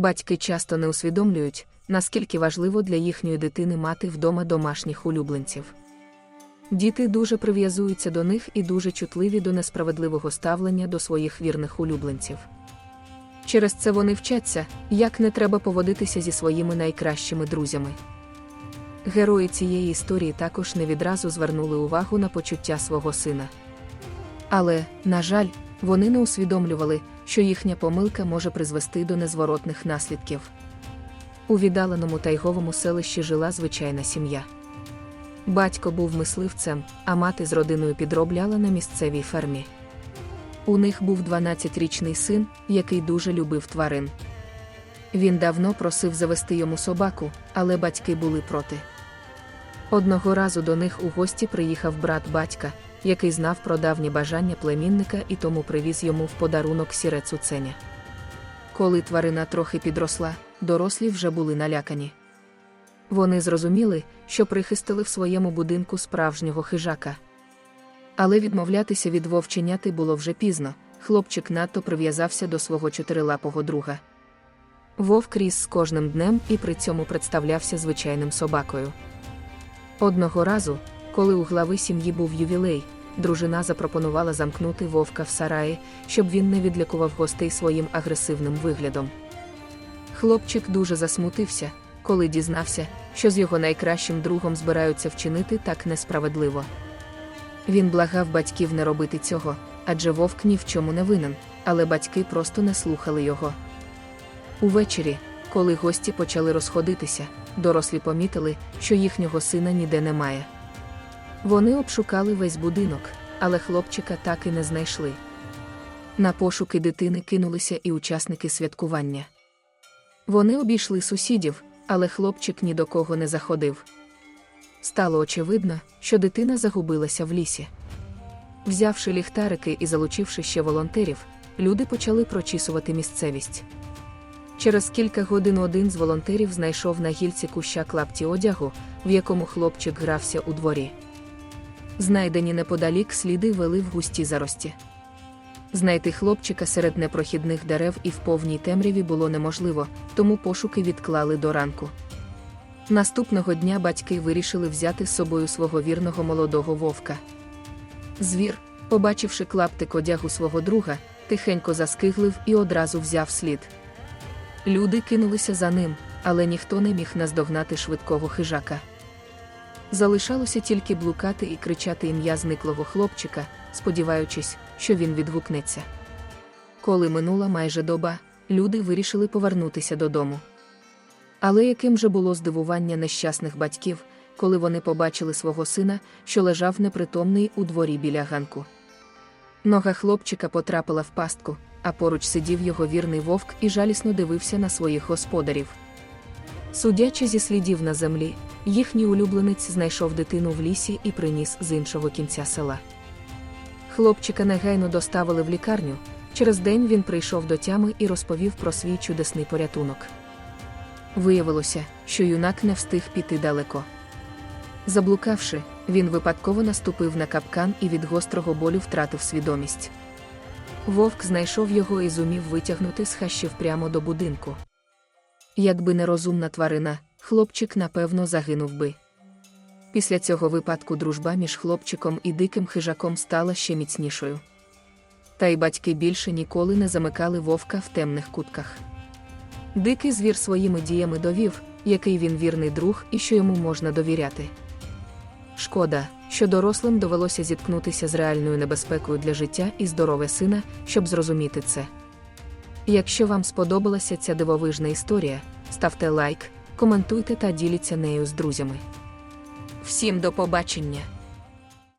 Батьки часто не усвідомлюють, наскільки важливо для їхньої дитини мати вдома домашніх улюбленців. Діти дуже прив'язуються до них і дуже чутливі до несправедливого ставлення до своїх вірних улюбленців. Через це вони вчаться, як не треба поводитися зі своїми найкращими друзями. Герої цієї історії також не відразу звернули увагу на почуття свого сина. Але, на жаль, вони не усвідомлювали, що їхня помилка може призвести до незворотних наслідків. У віддаленому тайговому селищі жила звичайна сім'я. Батько був мисливцем, а мати з родиною підробляла на місцевій фермі. У них був 12-річний син, який дуже любив тварин. Він давно просив завести йому собаку, але батьки були проти. Одного разу до них у гості приїхав брат батька, який знав про давнє бажання племінника і тому привіз йому в подарунок сіре цуценя. Коли тварина трохи підросла, дорослі вже були налякані. Вони зрозуміли, що прихистили в своєму будинку справжнього хижака. Але відмовлятися від вовченяти було вже пізно, хлопчик надто прив'язався до свого чотирилапого друга. Вовк ріс з кожним днем і при цьому представлявся звичайним собакою. Одного разу, коли у глави сім'ї був ювілей, дружина запропонувала замкнути вовка в сараї, щоб він не відлякував гостей своїм агресивним виглядом. Хлопчик дуже засмутився, коли дізнався, що з його найкращим другом збираються вчинити так несправедливо. Він благав батьків не робити цього, адже вовк ні в чому не винен, але батьки просто не слухали його. Увечері, коли гості почали розходитися, дорослі помітили, що їхнього сина ніде немає. Вони обшукали весь будинок, але хлопчика так і не знайшли. На пошуки дитини кинулися і учасники святкування. Вони обійшли сусідів, але хлопчик ні до кого не заходив. Стало очевидно, що дитина загубилася в лісі. Взявши ліхтарики і залучивши ще волонтерів, люди почали прочісувати місцевість. Через кілька годин один з волонтерів знайшов на гільці куща клапті одягу, в якому хлопчик грався у дворі. Знайдені неподалік сліди вели в густі зарості. Знайти хлопчика серед непрохідних дерев і в повній темряві було неможливо, тому пошуки відклали до ранку. Наступного дня батьки вирішили взяти з собою свого вірного молодого вовка. Звір, побачивши клаптик одягу свого друга, тихенько заскиглив і одразу взяв слід. Люди кинулися за ним, але ніхто не міг наздогнати швидкого хижака. Залишалося тільки блукати і кричати ім'я зниклого хлопчика, сподіваючись, що він відгукнеться. Коли минула майже доба, люди вирішили повернутися додому. Але яким же було здивування нещасних батьків, коли вони побачили свого сина, що лежав непритомний у дворі біля ганку. Нога хлопчика потрапила в пастку, а поруч сидів його вірний вовк і жалісно дивився на своїх господарів. Судячи зі слідів на землі, їхній улюбленець знайшов дитину в лісі і приніс з іншого кінця села. Хлопчика негайно доставили в лікарню. Через день він прийшов до тями і розповів про свій чудесний порятунок. Виявилося, що юнак не встиг піти далеко. Заблукавши, він випадково наступив на капкан і від гострого болю втратив свідомість. Вовк знайшов його і зумів витягнути з хащів прямо до будинку. Якби нерозумна тварина, хлопчик напевно загинув би. Після цього випадку дружба між хлопчиком і диким хижаком стала ще міцнішою. Та й батьки більше ніколи не замикали вовка в темних кутках. Дикий звір своїми діями довів, який він вірний друг і що йому можна довіряти. Шкода, що дорослим довелося зіткнутися з реальною небезпекою для життя і здоров'я сина, щоб зрозуміти це. Якщо вам сподобалася ця дивовижна історія, ставте лайк, коментуйте та діліться нею з друзями. Всім до побачення!